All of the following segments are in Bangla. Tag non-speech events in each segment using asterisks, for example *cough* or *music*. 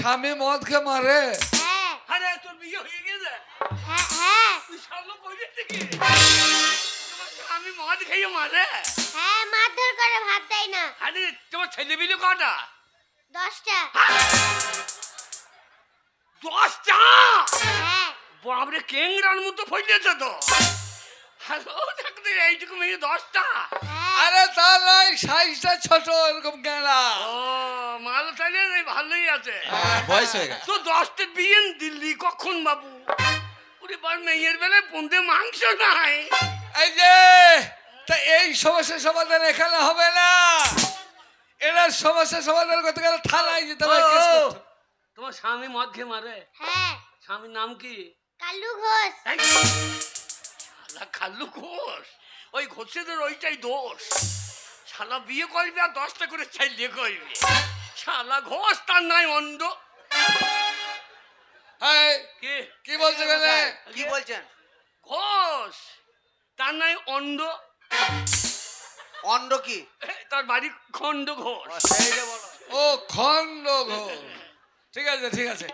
স্বামী মদ খেয়ে মারে। হ্যাঁ। আরে তোর বিয়ে হয়ে গেছে? হ্যাঁ তুই সামনে কইলে থেকে তোমার মদ খেয়ে মারে? হ্যাঁ মারধর করে ভাত দেয় না। আরে তোমার ছেলে বিলে কটা? দশটা। দশটা? বাবরে কেংরার মতো ফইলেছে তো। হ্যালো থাকতে এইটুকু মেয়ে দশটা? হ্যাঁ। আরে তা নয় সাইজটা ছোট এরকম কেনা। ও মাল তাহলে এই ভালোই আছে। বয়স হয়ে গেছে। তো দশটা বিয়ে দিল্লি কখন বাবু? ওরে বার মেয়ের বেলায় পন্দে মাংস নাই। এই যে তা এই সমস্যার সমাধান এখানে হবে না। এনার সমস্যার সমাধান করতে গেলে থানায় যেতে হবে কেস করতে। তোমার স্বামী মদ খেয়ে মারে? হ্যাঁ। স্বামীর নাম কি? কালু ঘোষ। খাল্লু ঘোষ। ওই ঘোষেদের ওইটাই দোষ। শালা বিয়ে করবে আর দশটা করে চাইলে করবে। শালা ঘোষ তার নাই অন্ধ। কে? কি বলছে কি? বলছেন? ঘোষ তার নাই অন্ধ। অন্ড কি? তার বাড়ি খণ্ড ঘোষ। ও খন্ড ঘোষ। ঠিক আছে ঠিক আছে।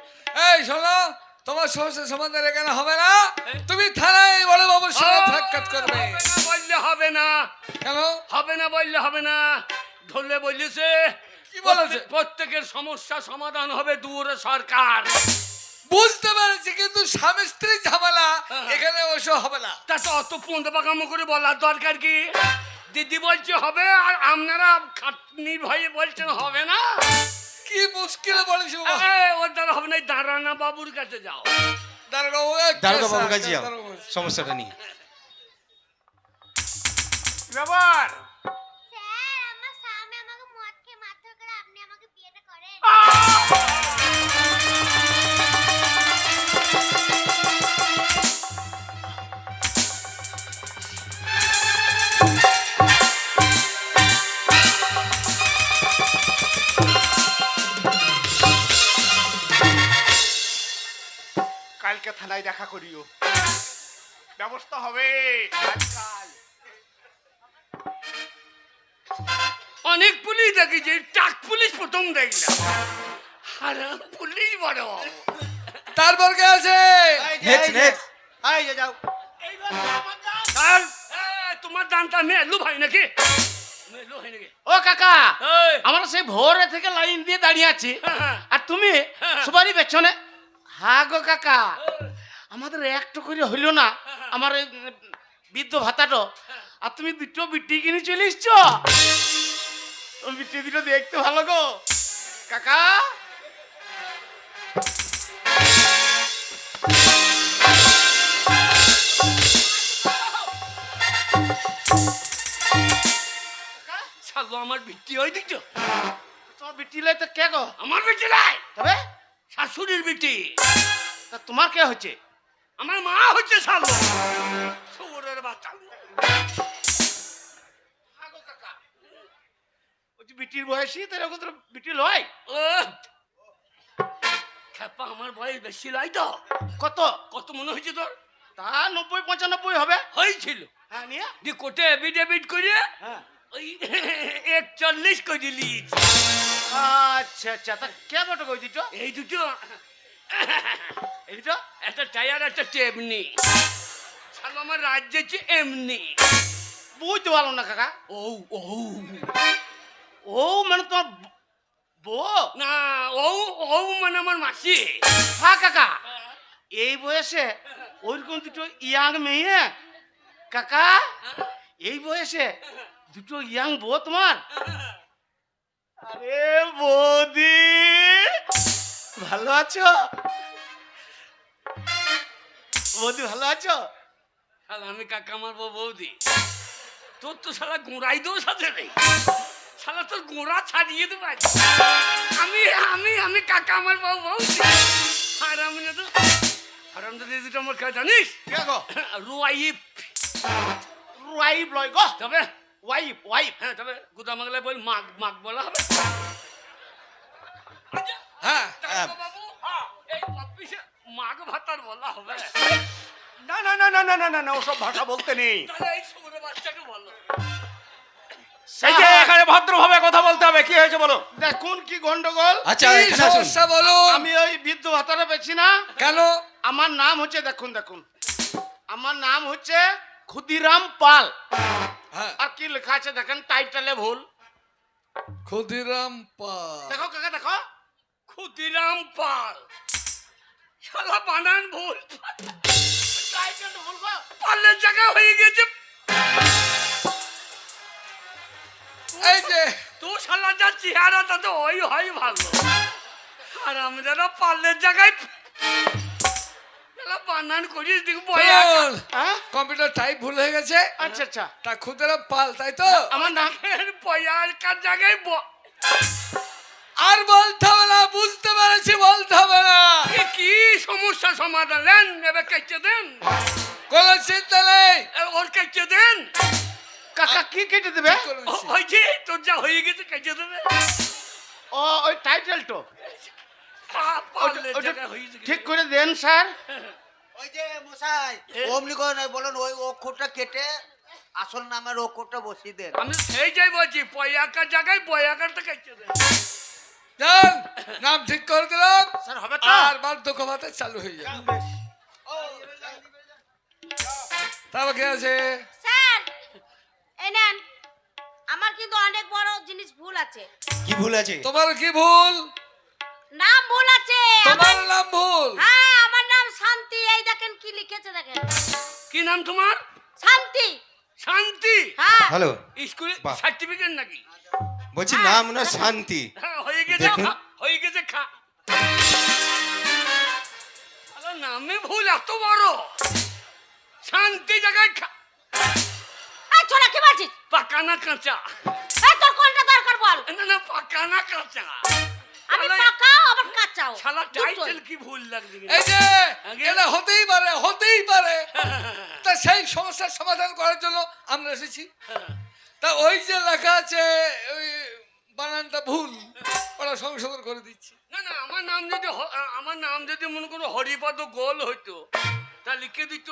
এই শোনো তোমার সমস্যার সমাধান এখানে হবে না? তুমি থানায় বড় বাবুর সঙ্গে সাক্ষাৎ করবে। বললে হবে না। কেন? হবে না বললে হবে না। ধরলে বললেছে কি বলেছে? প্রত্যেকের সমস্যা সমাধান হবে দূরে সরকার। বুঝতে পেরেছি কিন্তু স্বামী স্ত্রী ঝামেলা হ্যাঁ। এখানে ওসব হবে না। তা তো অত পন্দ পাকামো করে বলার দরকার কি? দিদি বলছে হবে আর আপনারা খাটনির ভয়ে বলছেন হবে না? কি মুশকিল বলিস ওর দ্বারা হবে না দারানা দাঁড়ানা বাবুর কাছে যাও। দারোগা বাবুর কাছে যাও। সমস্যাটা নিয়ে। ব্যাপার স্যার আমার স্বামী আমাকে মদ খেয়ে মারধর করে আপনি আমাকে বিয়েটা করেন। থানায় দেখা করিও। ব্যবস্থা হবে। অনেক পুলিশ দেখি যে টাক পুলিশ প্রথম দেখি না হারাম পুলিশ বড় তারপর কে আছে? আই যাও। তোমার দানটা মেলু ভাই নাকি? ও কাকা আমরা সেই ভোরে থেকে লাইন দিয়ে দাঁড়িয়ে আছি। হ্যাঁ, হ্যাঁ। আর তুমি হ্যাঁ, সুপারি বেচনে হা গো কাকা আমাদের একটু করে হইল না আমার বৃদ্ধ ভাতাটো আর তুমি দুটো বিটি কিনে চলে এসছো? বিটি দুটো দেখতে ভালো গো। কাকা? আমার ভিত্তি হয়ে দিচ্ছ তোমার বিটি লাই তো কে গো? আমার বিটি লাই তবে? শাশুড়ির বিটি। তা তোমার কে হচ্ছে আমার মা হচ্ছে শালো। শুয়োরের বাচ্চা। বিটির বয়সী তো এরকম তোর বিটি লয়? ও খেপা আমার বয়স বেশি লাই তো। কত? কত মনে হয়েছে তোর? তা নব্বই পঁচানব্বই হবে। হয়েছিল। হ্যাঁ নিয়ে। দি কোটে এভিডেভিট করে হ্যাঁ। ওই একচল্লিশ করে দিলিস আচ্ছা আচ্ছা তা কে বটে কই দিটো? এই দুটো। *coughs* এই দুটো? একটা টায়ার একটা টেমনি। শালো আমার রাজ্যে হচ্ছে এমনি। বুঝতে পারলাম না কাকা। ও ও। ও মানে তোমার বউ? না ও ও মানে আমার মাসি। হ্যাঁ কাকা। এই বয়সে ওইরকম দুটো ইয়াং মেয়ে? কাকা এই বয়সে দুটো ইয়াং বউ তোমার? আরে বৌদি ভালো আছো? বৌদি ভালো আছো? শালা আমি কাকা আমার বউ বৌদি। তোর তো শালা গোড়াই দোষ আছে রে। শালা তোর গোড়া ছাড়িয়ে দেবো আমি আমি আমি কাকা আমার বউ বৌদি। আর আমি না তো হারাম দাদি দুটো আমার কে জানিস? কে গো? রুয়াইপ ওয়াইফ লয় গো। তবে ওয়াইফ ওয়াইফ হ্যাঁ তবে গুদা মাগলে বল মাগ মাগ বলা হবে। হ্যাঁ বাবু হ্যাঁ এই অফিসে মাগ ভাতার বলা হবে। না না না না না না না না ওসব ভাষা বলতে নেই। সেই যে এখানে ভদ্রভাবে কথা বলতে হবে কি হয়েছে বলো? দেখ কোন কি গন্ডগোল। আচ্ছা সমস্যা আমি ওই বৃদ্ধ ভাতাটা পেছি না। কেন? আমার নাম হচ্ছে দেখুন দেখুন। আমার নাম হচ্ছে ক্ষুদিরাম পাল। হ্যাঁ আর কি লেখা আছে দেখেন টাইটেলে ভুল। ক্ষুদিরাম পাল। দেখো কাকা দেখো। ক্ষুদিরাম পাল। শালা বানান ভুল। টাইটেল ভুল গো। পালের জায়গা হয়ে গেছে। এই যে। তো শালা যা চেহারা তাতে ওই হয় ভালো। আর আমি যারা পালের জায়গায় বানান করিস হ্যাঁ? কম্পিউটার টাইপ ভুল হয়ে গেছে। আচ্ছা আচ্ছা। তা ক্ষুদিরাম পাল তাই তো? আমার নাম বয়ার কার জায়গায় ব- আর বলতে হবে না বুঝতে পেরেছি বলতে হবে না। কি সমস্যা সমাধান? দেন এবার কেটে দেন। কোনো চিন্তা নেই। ওর কেটে দেন। কাকা কি কেটে দেবে? ওই যে তোর যা হয়ে গেছে কেটে দেবে। ও ওই টাইটেলটা পা- ঠিক করে দেন স্যার। ওই যে মশাই অমনি করে বলুন ওই অক্ষরটা কেটে আসল নামের অক্ষরটা বসিয়ে দেন। আমি সেই যাই বলছি পয়াকার জায়গায় বয়াকারটা কেটে দেন। নাম ঠিক করে দিলাম। স্যার হবে তো? আর বার্ধক্য ভাতা চালু হয়ে যাবে। তারপর কি আছে? স্যার এই নেন আমার কিন্তু অনেক বড় জিনিস ভুল আছে। কি ভুল আছে? তোমার কি ভুল? নাম ভুল আছে তোমার নাম ভুল। হ্যাঁ আমার নাম শান্তি। এই দেখেন কি লিখেছে দেখেন। কি নাম তোমার? শান্তি। শান্তি? হ্যাঁ। হ্যালো। স্কুলে সার্টিফিকেট নাকি? বলছি নাম না শান্তি। হ্যাঁ হয়ে গেছে হয়ে গেছে খা। নামে ভুল এত বড়। শান্তি জায়গায় খা। এই ছোড়া কি বলছিস? পাকা না কাঁচা? তোর কোনটা দরকার বল? না না পাকা না কাঁচা। আমি পাকাও আবার কাঁচাও। শালা টাইটেল কি ভুল লাগছে এই যে এটা হতেই পারে হতেই পারে। *laughs* তা সেই সমস্যার সমাধান করার জন্য আমরা এসেছি। তা ওই যে লেখা আছে ওই বানানটা ভুল ওরা সংশোধন করে দিচ্ছি। না না আমার নাম যদি আমার নাম যদি মনে করো হরিপদ গোল হইতো তা লিখে দিত।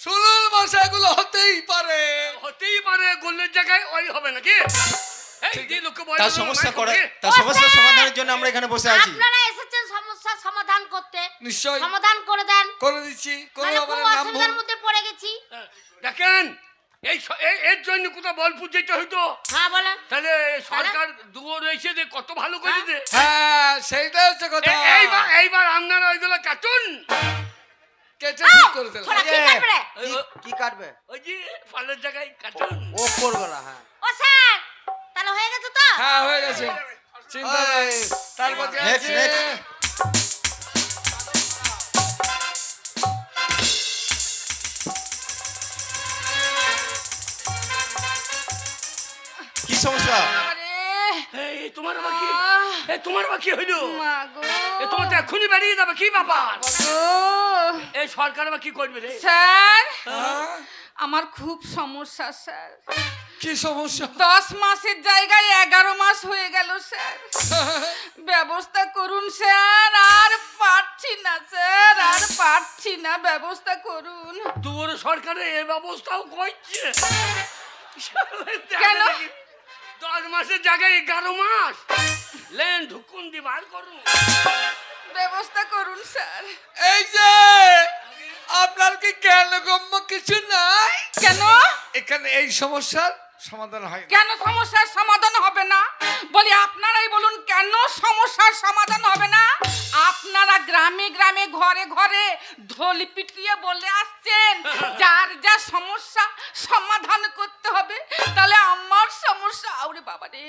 শুনুন মশাইগুলো হতেই পারে। হতেই পারে গোলের জায়গায় ওই হবে নাকি? তার সমস্যা করে। তার সমস্যার সমাধানের জন্য আমরা এখানে বসে আছি। আপনারা এসেছেন সমস্যার সমাধান করতে। নিশ্চয় সমাধান করে দেন। করে দিচ্ছি। কোনো মানে আমার নাম অসুবিধার মধ্যে পড়ে গেছি। হ্যাঁ, দেখেন এই এর জন্য কোথাও বলপুর যেতে হইতো। হ্যাঁ বলেন। তাহলে সরকার দুয়ার এসে যে কত ভালো করে দে হ্যাঁ সেইটাই হচ্ছে কথা। এইবার এইবার আপনারা ওইগুলো কাটুন। কেটে ঠিক করে দিলাম কি কাটবে? ওই যে ফালের জায়গায় কাটুন। অক্ষরগুলা হ্যাঁ। ও স্যার তাহলে হয়ে গেছে তো? হ্যাঁ হয়ে গেছে। চিন্তা নাই। তারপর আছে? next. কি সমস্যা? এই তোমার আবার কি? এই তোমার আবার কি হইল? মাগো এ তোমার তো এক্ষুনি বেরিয়ে যাবে কি ব্যাপার? গো। এই সরকার আবার কি করবে রে? স্যার হ্যাঁ? আমার খুব সমস্যা স্যার। কি সমস্যা? দশ মাসের জায়গায় এগারো মাস হয়ে গেল স্যার। *laughs* ব্যবস্থা করুন স্যার। আর পারছি না স্যার। আর পারছি না ব্যবস্থা করুন। তোর সরকারে এ ব্যবস্থাও করছে। কেন? দশ মাসের জায়গায় এগারো মাস। লেন ঢুকুন দি বার করুন। ব্যবস্থা করুন স্যার। এই যে আপনার কি জ্ঞান গম্য কিছু নাই? কেন? এখানে এই সমস্যার সমাধান হয় কেন সমস্যার সমাধান হবে না? বলি আপনারাই বলুন কেন সমস্যার সমাধান হবে না? আপনারা গ্রামে গ্রামে ঘরে ঘরে ঢোল পিটিয়ে বলে আসছেন যার যা সমস্যা সমাধান করতে হবে তাহলে আমার সমস্যা আরে বাবা রে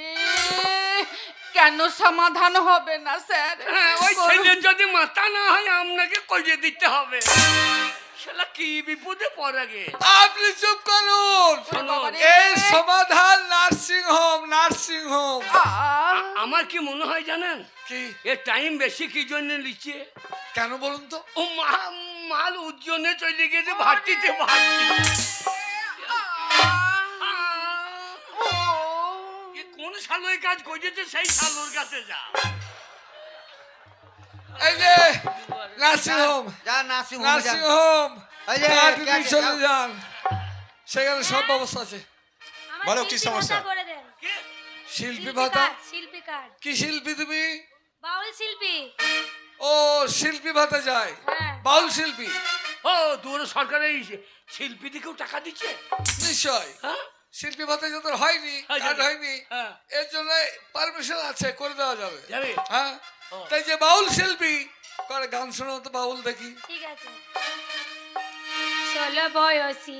কেন সমাধান হবে না স্যার? হ্যাঁ, ওই। ছেলের যদি মাথা না হয় আপনাকে করিয়ে দিতে হবে। শালা কি বিপদে পড়ে গে? আপনি চুপ করুন। এই সমাধান নার্সিং হোম নার্সিং হোম আমার কি মনে হয় জানেন? কি? এ টাইম বেশি কি জন্য লিখছে কেন বলুন তো? ও মা- মাল উজ্জনে চলে গেছে ভাটিতে ভাটি। কোন সালোই কাজ করেছে সেই সালোর কাছে যা। এই যে নার্সিং হোম। Nursing home? চলে যান। সেখানে সব ব্যবস্থা আছে। বলো, কি সমস্যা? কথা করে দেন। কে? শিল্পী ভাতা? শিল্পী কার্ড। কি শিল্পী তুমি? বাউল শিল্পী। ও শিল্পী ভাতা যায়। হ্যাঁ। বাউল শিল্পী? ও দূর সরকারের এই শিল্পীদিকেও টাকা দিচ্ছে? নিশ্চয়। হ্যাঁ? শিল্পী ভাতা যাদের হয়নি হ্যাঁ, কার্ড হয়নি হ্যাঁ। এর জন্য পারমিশন আছে করে দেওয়া যাবে। যাবে? হ্যাঁ। তাই যে বাউল শিল্পী করে গান শোনো তো বাউল দেখি। ঠিক আছে। ষোলো বয়সী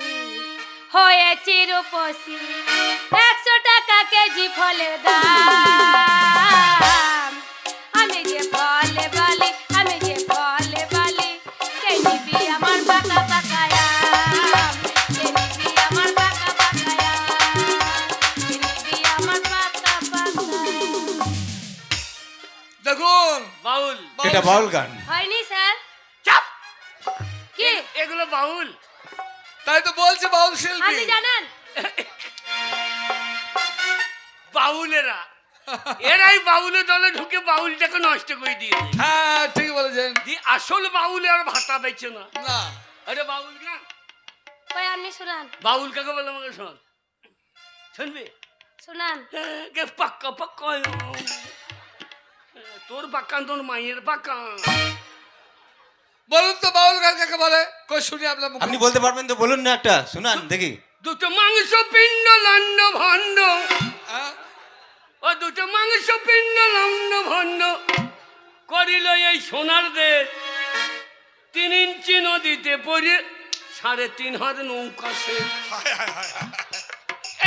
হয়ে রূপসী একশো টাকা কেজি ফলে দাম। এটা বাউল গান। হয়নি স্যার। চাপ! কি? এগুলো বাউল। তাই তো বলছে বাউল শিল্পী। আপনি জানেন। বাউলেরা। এরাই বাউলের দলে ঢুকে বাউলটাকে নষ্ট করে দিয়েছে। হ্যাঁ ঠিক বলেছেন। দি আসল বাউলে আর ভাতা পেয়েছে না। না। আরে বাউল গান কই আপনি শুনান। বাউল কাকে বলে আমাকে শোন শুনবি? শুনান। হ্যাঁ, কে পাক্কা পাক্কা তোর বাক্কান তোর মায়ের বাক্কান বলুন তো বাউল গান কাকে বলে? কই শুনি আপনার মুখে। আপনি বলতে পারবেন তো বলুন না একটা শুনান দেখি। দুটো মাংস পিণ্ড লন্ড ভণ্ড। হ্যাঁ? ও দুটো মাংস পিণ্ড লন্ড ভণ্ড। করিল এই সোনার দেশ। তিন ইঞ্চি নদীতে পড়ে সাড়ে তিন হাত নৌকা সে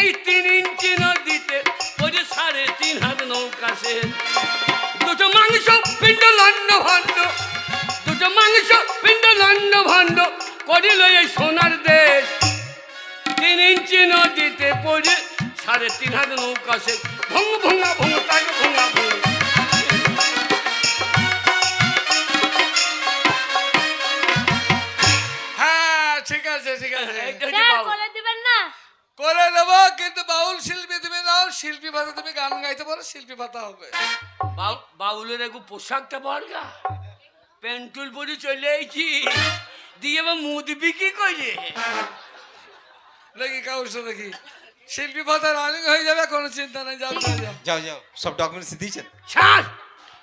এই তিন ইঞ্চি নদীতে পড়ে সাড়ে তিন হাত নৌকা সে দুটো মাংস পিণ্ড লন্ড ভণ্ড। দুটো মাংস পিণ্ড লন্ড ভণ্ড। করিল এই সোনার দেশ। তিন ইঞ্চি নদীতে পড়ে সাড়ে তিন হাত নৌকা সে ভঙ্গ ভঙ্গা ভঙ্গ তাকে ভঙ্গা ভঙ্গ হ্যাঁ ঠিক আছে ঠিক আছে। না? করে দেবো কিন্তু বাউল শিল্পী নাও শিল্পী ভাতা তুমি গান গাইতে পারো শিল্পী ভাতা হবে। বাউলের একটু পোশাকটা বর্গা পেন্টুল পরে চলে আইছি। দিয়ে আবার মুদ বিক্রি করে দেখি কাউস দেখি। শিল্পী ভাতা রানিং হয়ে যাবে কোনো চিন্তা নেই যাও যাও, যাও। সব ডকুমেন্টস দিয়েছেন? শ্বাস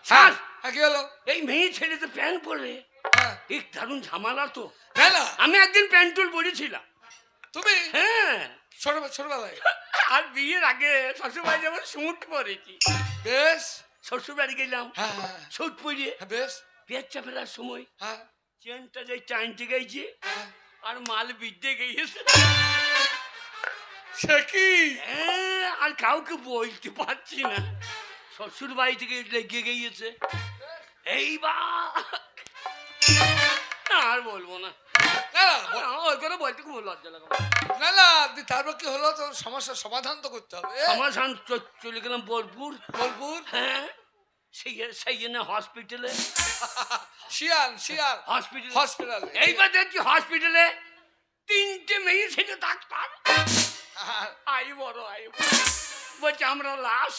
হ্যাঁ কি হলো? এই মেয়ে ছেলে তো প্যান্ট পরে হ্যাঁ। এই দারুণ ঝামেলা তো। আমি একদিন প্যান্টুল পরেছিলাম। তুমি? হ্যাঁ। ছোট ছোটবেলায়? আর বিয়ের আগে শ্বশুরবাড়ি যেমন সুট পরেছি। বেশ। শ্বশুর বাড়ি গেলাম হ্যাঁ হ্যাঁ সুট পরিয়ে হ্যাঁ, বেশ। পেঁচা ফেরার সময় হ্যাঁ। চেনটা যে টাইনতে গেছে হ্যাঁ। আর মাল বিদ্যে গিয়েছে সে কি? হ্যাঁ, আর কাউকে বলতে পারছি না। শ্বশুর বাড়ি থেকে লেগে গিয়েছে। এইবার। আর বলব না। ওই করে বলতে খুব লজ্জা লাগে। না না তারপর কি হলো? তো সমস্যার সমাধান তো করতে হবে। সমাধান চ- চলে গেলাম বোলপুর। বোলপুর? হ্যাঁ সেই সেই জন্য হসপিটালে শিয়াল শিয়াল। হসপিটাল হসপিটালে এইবার দেখছি হসপিটালে তিনটে মেয়ে ছিল ডাক্তার। হ্যাঁ, আই বড় আই। বলছে আমরা লাশ।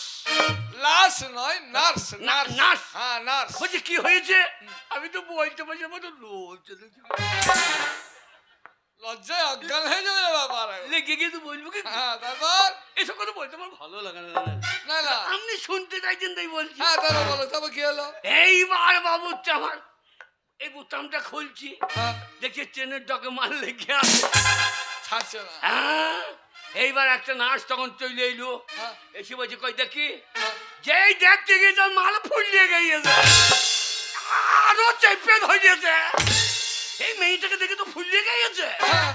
লাশ নয় নার্স নার্স। নার্স। হ্যাঁ নার্স। বলছে কি হয়েছে? আমি তো বলতে পারছি আমার তো লোল চলে লজ্জায় অজ্ঞান হয়ে যাবে রে বাবা রে। লেগে গিয়ে তো বলব কি? হ্যাঁ তারপর? এসব কথা বলতে আমার ভালো লাগে না না না। আপনি শুনতে চাইছেন তাই বলছি। হ্যাঁ তারপর বলো তারপর কি হলো? এইবার বাবু আমার এই বোতামটা খুলছি। হ্যাঁ। দেখছি ট্রেনের ডকে মাল লেগে আছে। ছাড়ছে না। হ্যাঁ, এইবার একটা নার্স তখন চলে এলো। হ্যাঁ। এসে বলছে কই দেখি? হ্যাঁ। যেই দেখতে গিয়েছে মাল ফুলিয়ে গিয়েছে আরও চেপে ধরেছে। এই মেয়েটাকে দেখে তো ফুলিয়ে গিয়েছে হ্যাঁ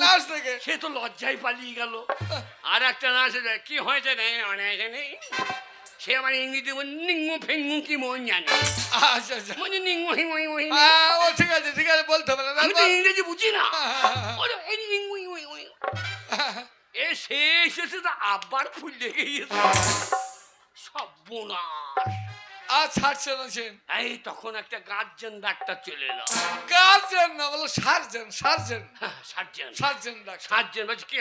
নার্স থেকে সে তো লজ্জায় পালিয়ে গেল। আর একটা এসে, কি হয়েছে রে? অনেক নেই সে আমার ইংরেজি নিঙ্গু ফেঙ্গু কি মন জানে? আচ্ছা আচ্ছা। মানে নিঙ্গু হিঙ্গু হিঙ্গু। হ্যাঁ ও ঠিক আছে ঠিক আছে বলতে হবে না আমি তো ইংরেজি বুঝি না। হ্যাঁ, ওরে, এই নিঙ্গু হিঙ্গু। এ সে এসেছে তো আবার ফুলে গিয়েছে। সর্বনাশ। আর ছাড়ছে না সে এই তখন একটা গার্জেন ডাক্তার চলে এলো। গার্জেন না বলো surgeon surgeon surgeon surgeon doctor. Surgeon বলছে কি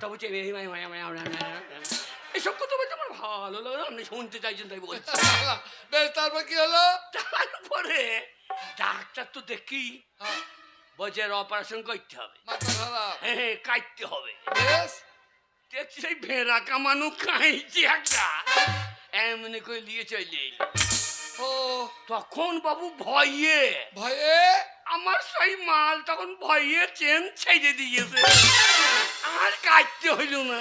তা বলছে "এই, এই, এই, এই, এই, এই, এইসব কথা বলছে আমার ভালো লাগে আপনি শুনতে চাইছেন তাই বলছি। *laughs* বেশ তারপর কি হলো? তারপরে ডাক্তার তো দেখি। হ্যাঁ, বলছে অপারেশন করতে হবে। হ্যাঁ কাটতে হবে। সেই ভেড়া কামানো খাইছি একটা। এমনি করে নিয়ে চলে ও তখন বাবু ভয়ে। ভয়ে? আমার সেই মাল তখন ভয়ে চেন ছেড়ে দিয়েছে। আর কাটতে হইল না।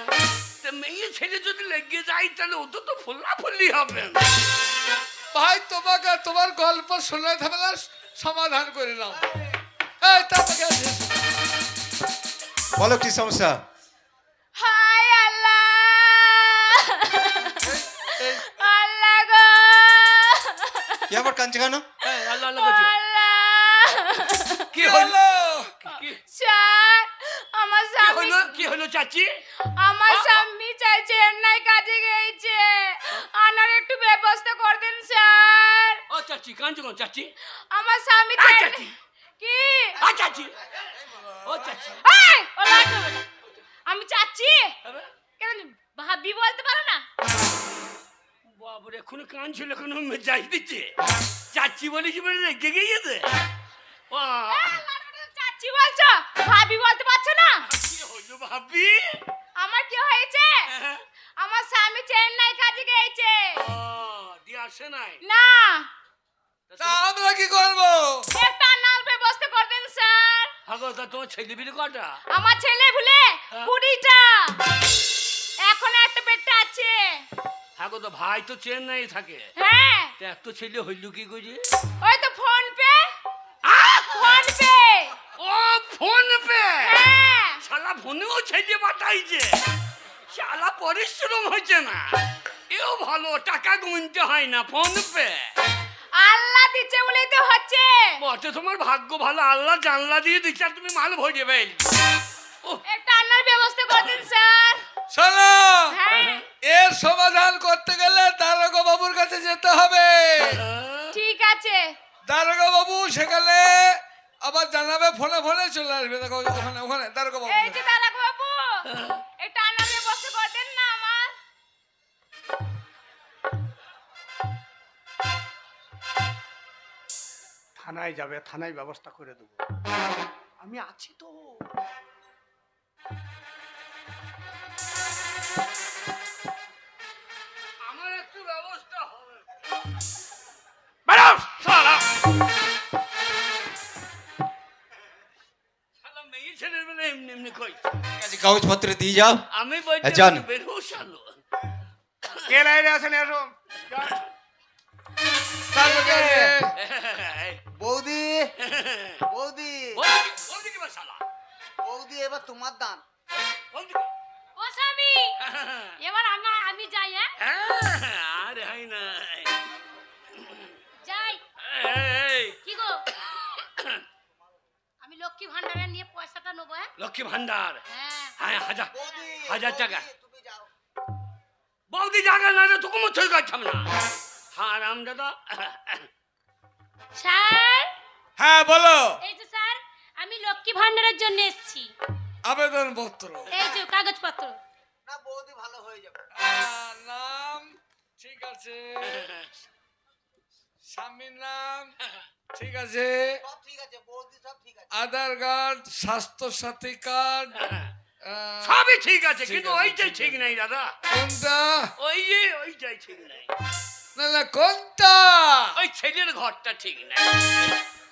তা মেয়ে ছেলে যদি লেগে যায় তাহলে ও তো তো ফুল্লা ফুল্লি হবে না। ভাই তোমাকে তোমার গল্প শোনা ঝামেলার সমাধান করিলাম এই তারপরে বলো কি সমস্যা? হায় কি আবার কাঁদছে কেন আল্লাহ আল্লাহ করছি। কি হলো স্যার আমার স্বামী কি চাচি আমার স্বামী চাই চেন্নাই কাজে গেছে আনার একটু ব্যবস্থা করে দেন স্যার ও চাচি কাঁদছো কোন চাচি আমার স্বামী চাচি। কি আ চাচি ও চাচি এই, ও লাইট আমি চাচ্ছি কেন ভাবি বলতে পারো না বাবরে এখন কাঁদছিল এখন যাই দিচ্ছে। চাচি বলে কি বলে রেগে গিয়েছে। ও চাচ্ছি বলছো? ভাবি বলতে পারছ না? কি হইল ভাবি? আমার কি হয়েছে? আমার স্বামী চেন্নাই কাজে গেছে ও দিয়ে আসে নাই? না। তা আমরা কি করব? একটা নাল ব্যবস্থা করে দেন স্যার। হাগো তা তোমার ছেলে বিলে কটা? আমার ছেলে ভুলে হ্যাঁ। কুড়িটা। এখন একটা পেটটা আছে। হাগো তো ভাই তো চেন্নাই থাকে। হ্যাঁ। তা এত ছেলে হইল কি করে ওই তো ফোন পে। PhonePe. ও ফোন পে? হ্যাঁ। শালা ফোনেও ছেলে পাঠাইছে। শালা পরিশ্রম হয়েছে না। এও ভালো টাকা গুনতে হয় না ফোন পে। আল্লাহ দিচ্ছে বলেই তো হচ্ছে। বটে তোমার ভাগ্য ভালো আল্লাহ জানলা দিয়ে দিচ্ছে আর তুমি মাল ভরিয়ে ফেল সমাধান করতে গেলে দারোগা বাবুর কাছে যেতে হবে। ঠিক আছে। দারোগা বাবু সেখানে আবার জানাবে ফোনে ফোনে চলে আসবে। দেখো ওখানে ওখানে দারোগা বাবু এই যে দাদা বাবু এটা আনার ব্যবস্থা করে দেন না আমার। থানায় যাবে থানায় ব্যবস্থা করে দেবো। আমি আছি তো। কাগজপত্র দিয়ে যাও আমি যান। কে লাইনে বৌদি বৌদি। বৌদি এবার তোমার দান। ও স্বামী এবার আমি আমি যাই হ্যাঁ? হ্যাঁ, আরে হাই নাই যাই। কি গো? আমি লক্ষ্মী ভান্ডারে নিয়ে নেব হ্যাঁ? লক্ষ্মী ভান্ডার। হ্যাঁ। হ্যাঁ হাজার হাজার টাকা। বৌদি, তুমি যাও। বৌদি জায়গা না করছাম হ্যাঁ রাম দাদা। স্যার? হ্যাঁ বলো। এই যে স্যার আমি লক্ষ্মী ভান্ডারের জন্য এসেছি। আবেদন পত্র এই যে কাগজপত্র। না বৌদি ভালো হয়ে যাবে। নাম ঠিক আছে। *laughs* স্বামীর নাম। ঠিক আছে? সব ঠিক আছে বৌদি সব ঠিক আছে। আধার কার্ড স্বাস্থ্য সাথী কার্ড আহ, সবই ঠিক আছে কিন্তু ওইটাই ঠিক ঠিক নাই দাদা। কোনটা? ওই যে ওইটাই ঠিক নাই। না না কোনটা? ওই ছেলের ঘরটা ঠিক নাই।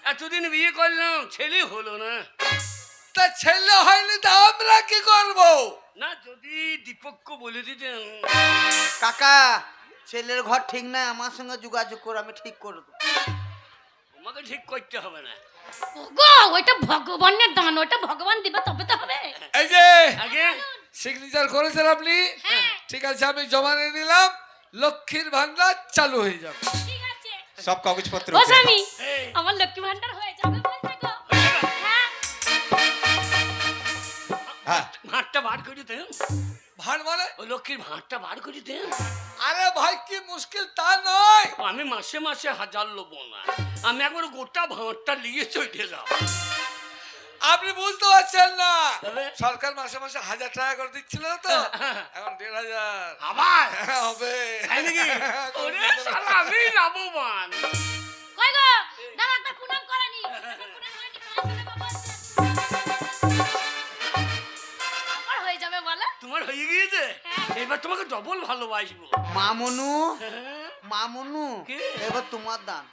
এতদিন বিয়ে করলাম ছেলে হলো না। তা ছেলে হয়নি তা আমরা কি করব? না যদি দীপককে বলে দিতেন। কাকা ছেলের ঘর ঠিক নাই আমার সঙ্গে যোগাযোগ করে আমি ঠিক করে দেবো। তোমাকে ঠিক করতে হবে না। গো ওইটা ভগবানের দান ওইটা ভগবান দিবে তবে তো হবে। এই যে আগে। সিগনেচার করেছেন আপনি? হ্যাঁ। ঠিক আছে আমি জমা নিয়ে নিলাম। লক্ষ্মীর ভান্ডার চালু হয়ে যাবে। ঠিক আছে। সব কাগজপত্র ও স্বামী আমার লক্ষ্মী ভান্ডার হয়ে যাবে বলছে গো হ্যাঁ হ্যাঁ। করে দেন ভান মানে ওই লক্ষ্মীর ভাঁটটা বার করে দেন আরে ভাই কি মুশকিল তা নয়। আমি মাসে মাসে হাজার লোব না। আমি একবার গোটা ভাঁটটা নিয়ে চলে যাও। আপনি বুঝতে পারছেন না। সরকার মাসে মাসে হাজার টাকা করে দিচ্ছিল তো? *laughs* এখন দেড় হাজার। আবার? হ্যাঁ, হবে। *laughs* আমি লাভবান। কই গো? দাঁড়া একটা পুনাম করানি। *laughs* আমার হয়ে হয়ে গিয়েছে? এবার তোমাকে ডবল ভালোবাসবো। মামুনু মামনু মামুনু কে? এবার তোমার দান।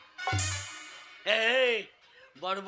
এই বড়